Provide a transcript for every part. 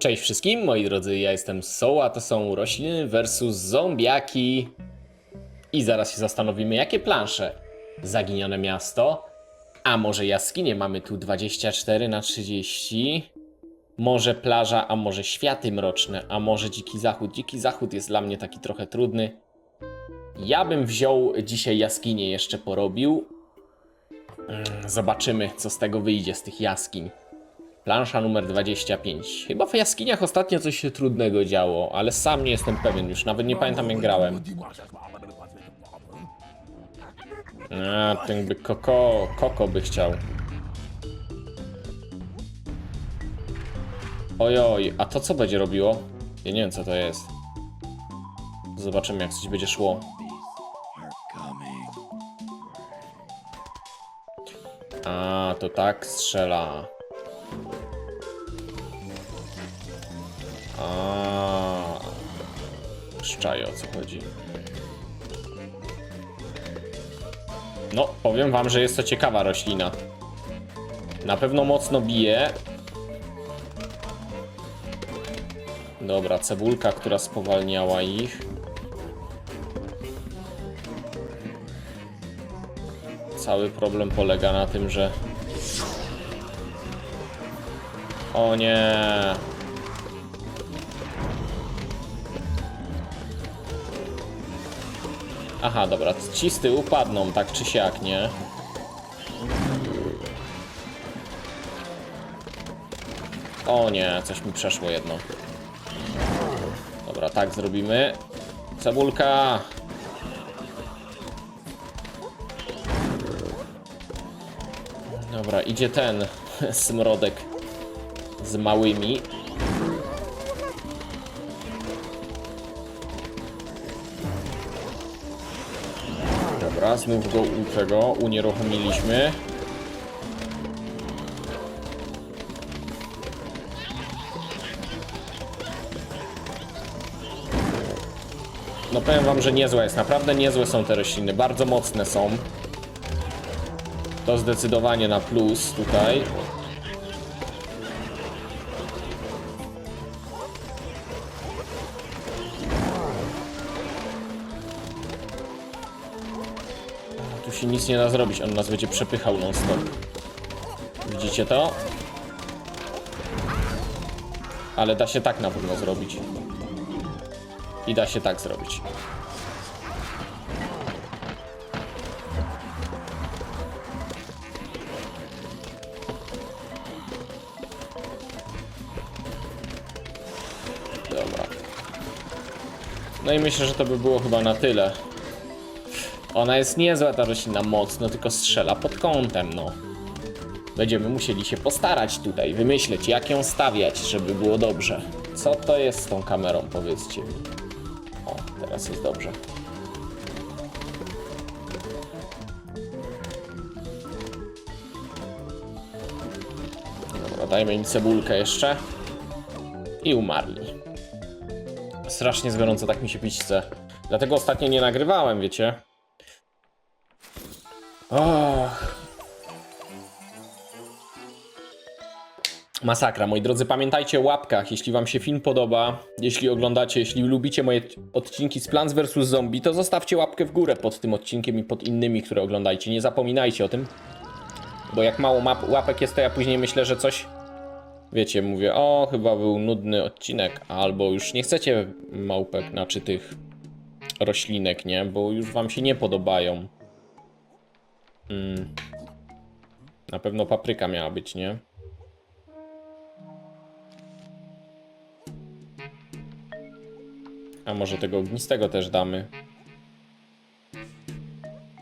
Cześć wszystkim, moi drodzy, ja jestem Soul, a to są rośliny versus zombiaki. I zaraz się zastanowimy, jakie plansze. Zaginione miasto, a może jaskinie mamy tu 24 na 30 może plaża, a może światy mroczne, a może dziki zachód. Dziki zachód jest dla mnie taki trochę trudny. Ja bym wziął dzisiaj jaskinię jeszcze porobił. Mm, Zobaczymy, co z tego wyjdzie, z tych jaskiń. Plansza numer 25. Chyba w jaskiniach ostatnio coś się trudnego działo, ale sam nie jestem pewien już, nawet nie pamiętam jak grałem. A, ten by koko, koko by chciał. Ojoj, a to co będzie robiło? Ja nie wiem co to jest. Zobaczymy jak coś będzie szło. A, to tak strzela. Szczaje o co chodzi. No, powiem wam, że jest to ciekawa roślina. Na pewno mocno bije. Dobra, cebulka, która spowalniała ich. Cały problem polega na tym, że... O nie! Aha, dobra, ci z tyłu padną, tak czy siak, nie? O nie, coś mi przeszło jedno. Dobra, tak zrobimy. Cebulka! Dobra, idzie ten smrodek z małymi. Dobra, znów go u tego unieruchomiliśmy. No powiem wam, że niezłe jest, naprawdę niezłe są te rośliny, bardzo mocne są. To zdecydowanie na plus tutaj. Się nic nie da zrobić, on nas będzie przepychał non stop. Widzicie to? Ale da się tak na pewno zrobić. I da się tak zrobić. Dobra. No i myślę, że to by było chyba na tyle. Ona jest niezła ta roślina mocno, tylko strzela pod kątem, no. Będziemy musieli się postarać tutaj, wymyśleć jak ją stawiać, żeby było dobrze. Co to jest z tą kamerą, powiedzcie mi. O, teraz jest dobrze. Dobra, dajmy im cebulkę jeszcze. I umarli. Strasznie gorąco, tak mi się pić chce. Dlatego ostatnio nie nagrywałem, wiecie. Och. Masakra, moi drodzy, pamiętajcie o łapkach, jeśli wam się film podoba, jeśli oglądacie, jeśli lubicie moje odcinki z Plants vs Zombie, to zostawcie łapkę w górę pod tym odcinkiem i pod innymi, które oglądajcie, nie zapominajcie o tym, bo jak mało map łapek jest, to ja później myślę, że coś, wiecie, mówię, o, chyba był nudny odcinek, albo już nie chcecie małpek, znaczy tych roślinek, nie, bo już wam się nie podobają. Mm. Na pewno papryka miała być, nie? A może tego ognistego też damy?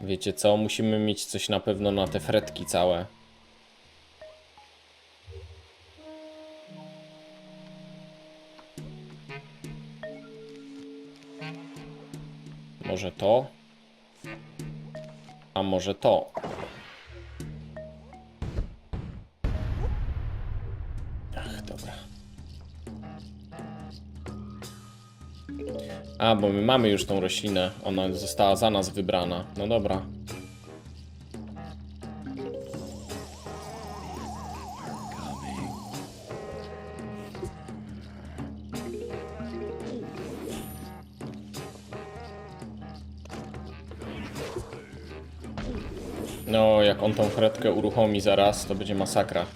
Wiecie co? Musimy mieć coś na pewno na te fretki całe. Może to? A może to? A, bo my mamy już tą roślinę. Ona została za nas wybrana. No dobra. No, jak on tą fretkę uruchomi zaraz, to będzie masakra.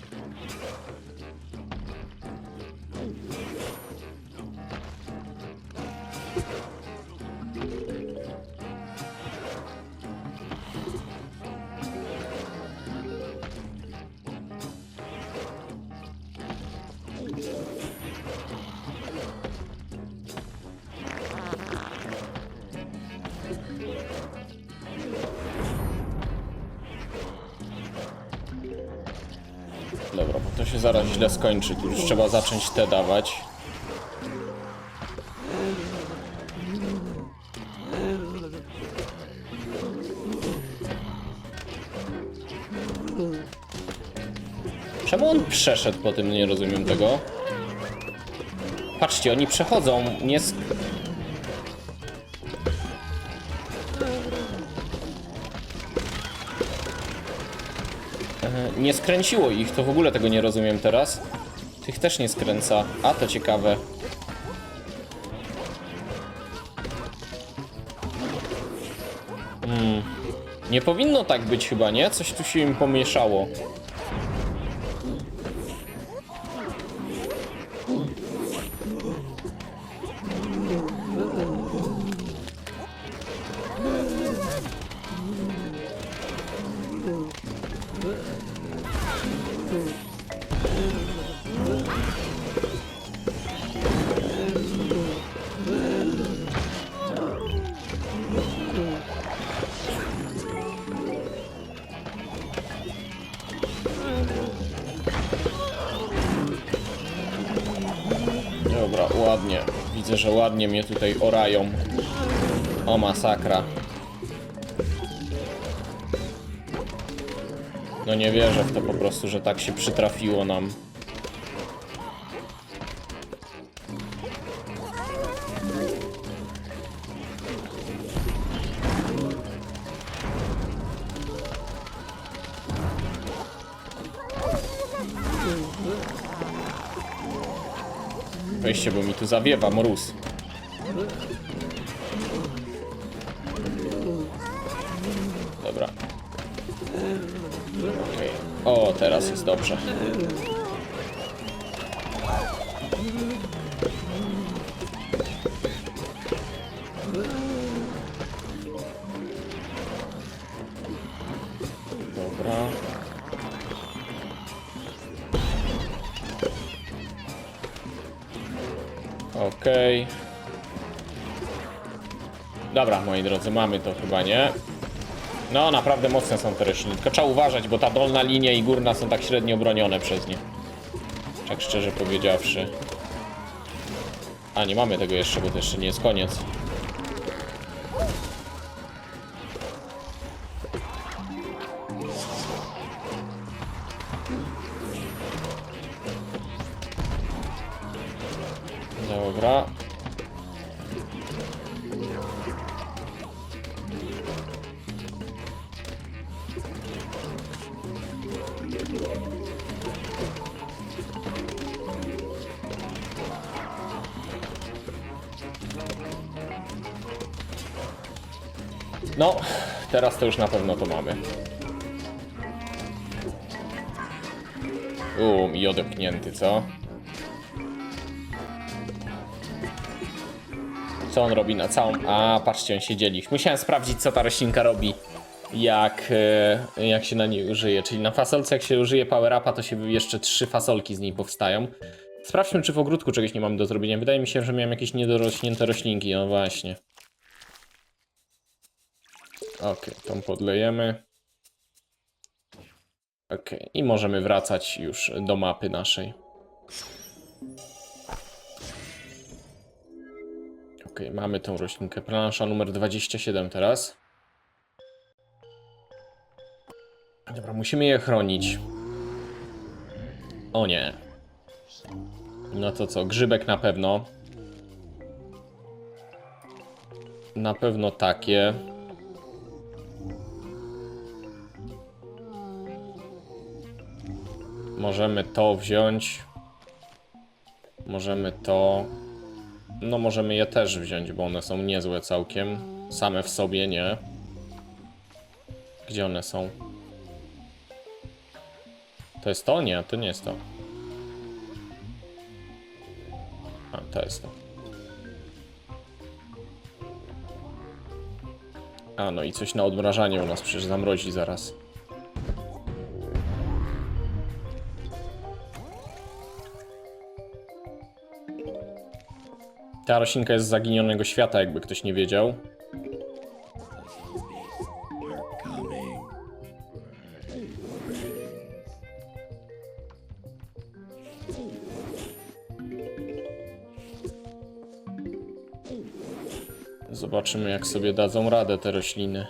Dobra, bo to się zaraz źle skończy. Tu już trzeba zacząć te dawać. Czemu on przeszedł po tym? Nie rozumiem tego. Patrzcie, oni przechodzą. Nie Nie skręciło ich, to w ogóle tego nie rozumiem teraz. Tych też nie skręca. A to ciekawe. Hmm. Nie powinno tak być chyba, nie? Coś tu się im pomieszało. Widzę, że ładnie mnie tutaj orają. O masakra. No nie wierzę w to po prostu, że tak się przytrafiło nam. Weźcie, bo mi tu zawiewa mróz. Dobra. Okej. O, teraz jest dobrze. Okej. Dobra, moi drodzy, mamy to chyba, nie? No, naprawdę mocne są te rośliny. Tylko trzeba uważać, bo ta dolna linia i górna są tak średnio bronione przez nie. Tak szczerze powiedziawszy. A, nie mamy tego jeszcze, bo to jeszcze nie jest koniec. Dobra. No, teraz to już na pewno to mamy. Um, i odepchnięty, co? Co on robi na całą... A, patrzcie, on się dzieli. Musiałem sprawdzić, co ta roślinka robi, jak, e, jak się na niej użyje. Czyli na fasolce, jak się użyje power upa, to się jeszcze trzy fasolki z niej powstają. Sprawdźmy, czy w ogródku czegoś nie mamy do zrobienia. Wydaje mi się, że miałem jakieś niedorośnięte roślinki. No właśnie. Okej, tą podlejemy. Okej, i możemy wracać już do mapy naszej. Mamy tą roślinkę. Plansza numer 27 teraz. Dobra, musimy je chronić. O nie. No to co, grzybek na pewno. Na pewno takie. Możemy to wziąć. Możemy to. No możemy je też wziąć, bo one są niezłe całkiem. Same w sobie nie. Gdzie one są? To jest to? Nie, to nie jest to. A, to jest to. A, no i coś na odmrażanie u nas przecież zamrozi zaraz. Ta roślinka jest z zaginionego świata, jakby ktoś nie wiedział. Zobaczymy, jak sobie dadzą radę te rośliny.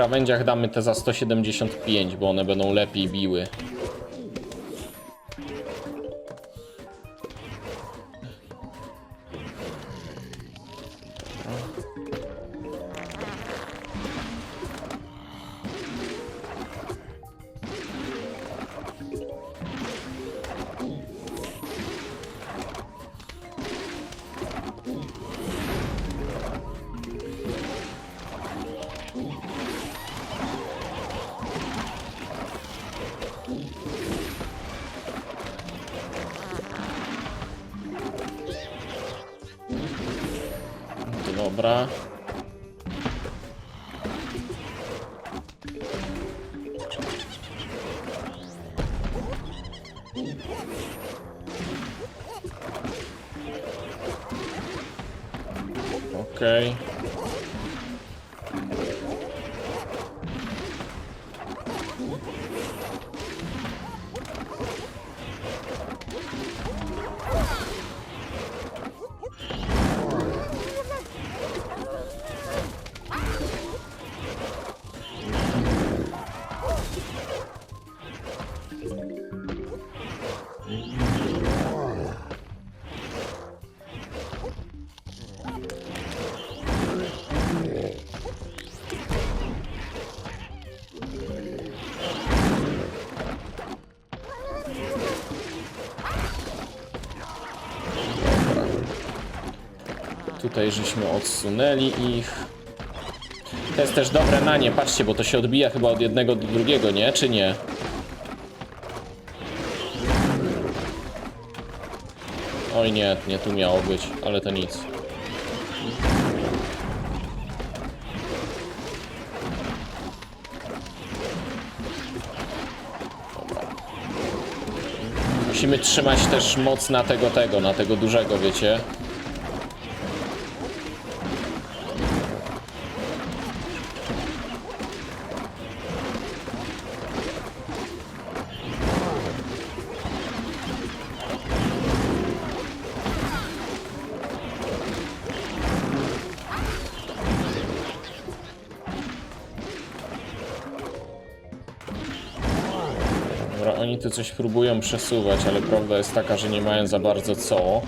Krawędziach damy te za 175, bo one będą lepiej biły. Dobra. Okej. Tutaj żeśmy odsunęli ich. To jest też dobre na nie, patrzcie, bo to się odbija chyba od jednego do drugiego, nie? Czy nie? Oj nie, nie tu miało być, ale to nic. Musimy trzymać też moc na tego, tego, na tego dużego, wiecie? Tu coś próbują przesuwać, ale prawda jest taka, że nie mają za bardzo co.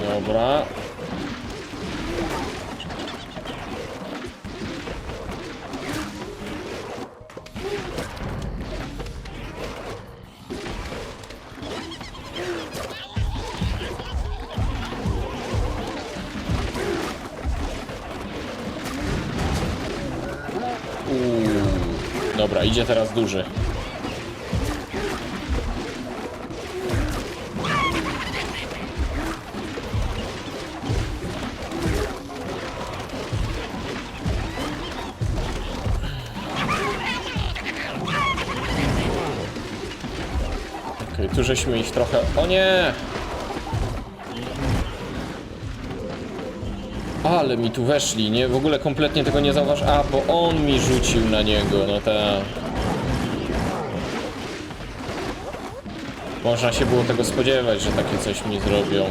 Dobra, idzie teraz duży. Tu żeśmy ich trochę... O nie! Ale mi tu weszli, nie? W ogóle kompletnie tego nie zauważ. A, bo on mi rzucił na niego, no ta. Można się było tego spodziewać, że takie coś mi zrobią.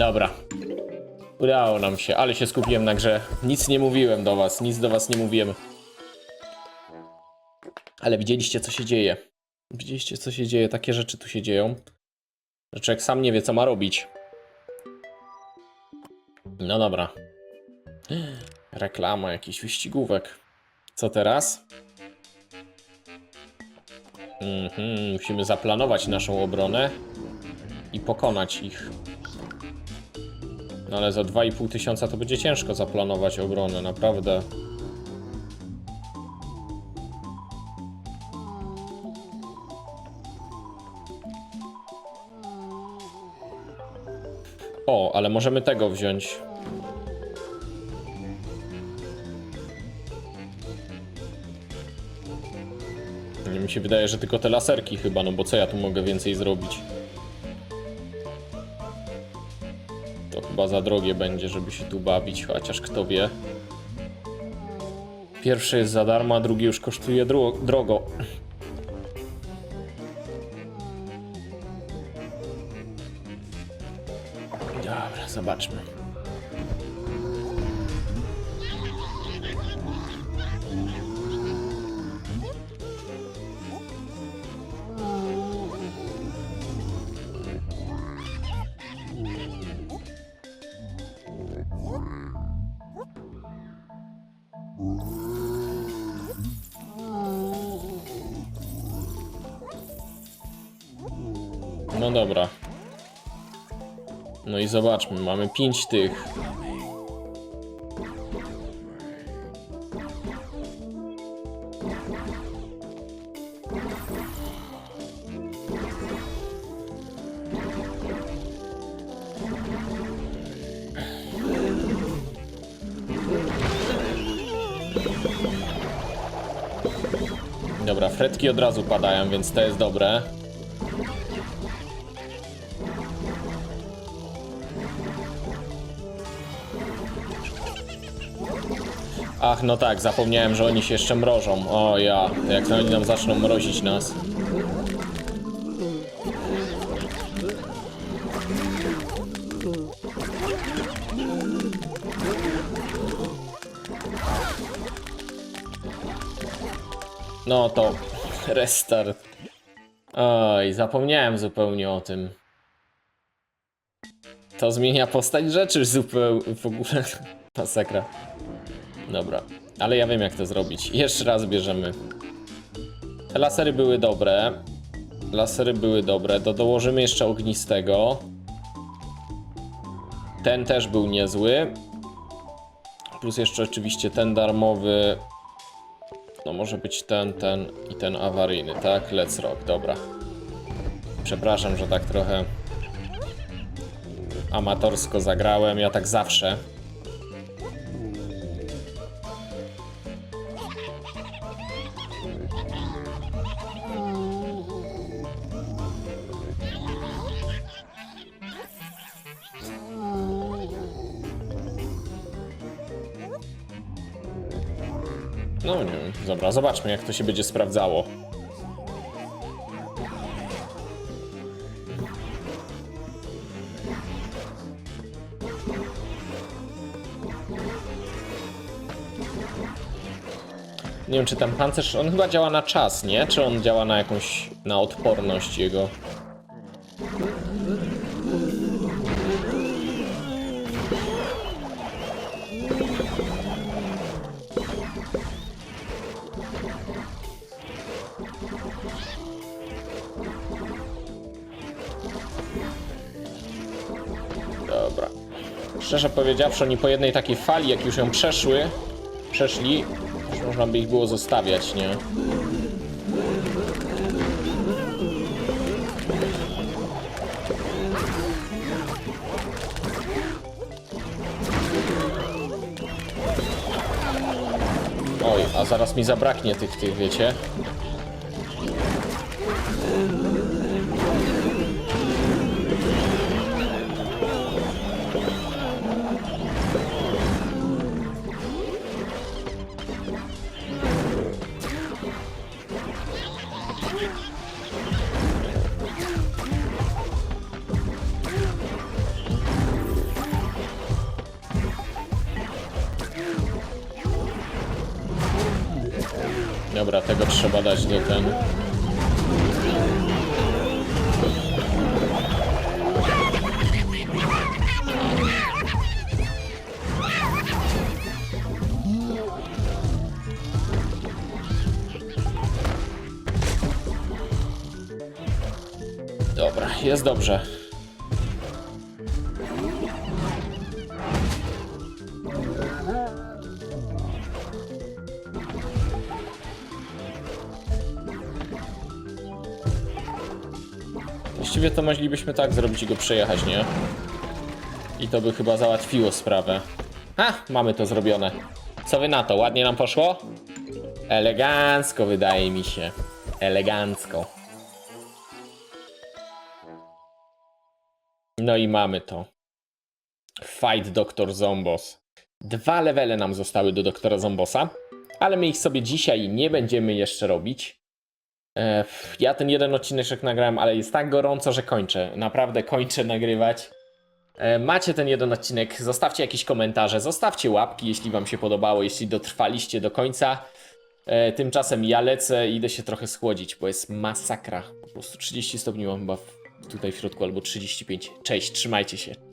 Dobra. Udało nam się, ale się skupiłem na grze. Nic nie mówiłem do was, nic do was nie mówiłem. Ale widzieliście, co się dzieje. Widzieliście, co się dzieje. Takie rzeczy tu się dzieją. Że człowiek sam nie wie, co ma robić. No dobra. Reklama jakichś wyścigówek. Co teraz? Mhm, musimy zaplanować naszą obronę i pokonać ich. No ale za 2,5 tysiąca to będzie ciężko zaplanować obronę, naprawdę. O, ale możemy tego wziąć. Mi się wydaje, że tylko te laserki chyba, no bo co ja tu mogę więcej zrobić? Chyba za drogie będzie, żeby się tu bawić, chociaż kto wie. Pierwszy jest za darmo, a drugi już kosztuje dro drogo. Dobra, zobaczmy. No dobra. No i zobaczmy, mamy 5 tych. Dobra, fretki od razu padają, więc to jest dobre. Ach, no tak, zapomniałem, że oni się jeszcze mrożą. O ja, jak oni nam zaczną mrozić nas. No to restart. Oj, zapomniałem zupełnie o tym. To zmienia postać rzeczy zupełnie w ogóle. Masakra. Dobra, ale ja wiem jak to zrobić. Jeszcze raz bierzemy. Te lasery były dobre. Lasery były dobre. To dołożymy jeszcze ognistego. Ten też był niezły. Plus jeszcze oczywiście ten darmowy. No może być ten, ten i ten awaryjny, tak? Let's rock, dobra. Przepraszam, że tak trochę amatorsko zagrałem. Ja tak zawsze. Dobra, zobaczmy jak to się będzie sprawdzało. Nie wiem, czy ten pancerz, on chyba działa na czas, nie? Czy on działa na jakąś, na odporność jego? szczerze powiedziawszy, oni po jednej takiej fali, jak już ją przeszły, przeszli, już można by ich było zostawiać, nie? Oj, a zaraz mi zabraknie tych, tych, wiecie? Trzeba dać do ten. Dobra, jest dobrze. Właściwie to moglibyśmy tak zrobić i go przejechać, nie? I to by chyba załatwiło sprawę. Ha, mamy to zrobione. Co wy na to? Ładnie nam poszło? Elegancko wydaje mi się. Elegancko. No i mamy to. Fight Dr. Zombos. Dwa levele nam zostały do doktora Zombosa, ale my ich sobie dzisiaj nie będziemy jeszcze robić. E, Ja ten jeden odcinek nagrałem, ale jest tak gorąco, że kończę. Naprawdę kończę nagrywać. E, Macie ten jeden odcinek, zostawcie jakieś komentarze, zostawcie łapki, jeśli Wam się podobało, jeśli dotrwaliście do końca. E, Tymczasem ja lecę i idę się trochę schłodzić, bo jest masakra. Po prostu 30 stopni mam chyba tutaj w środku, albo 35. Cześć, trzymajcie się.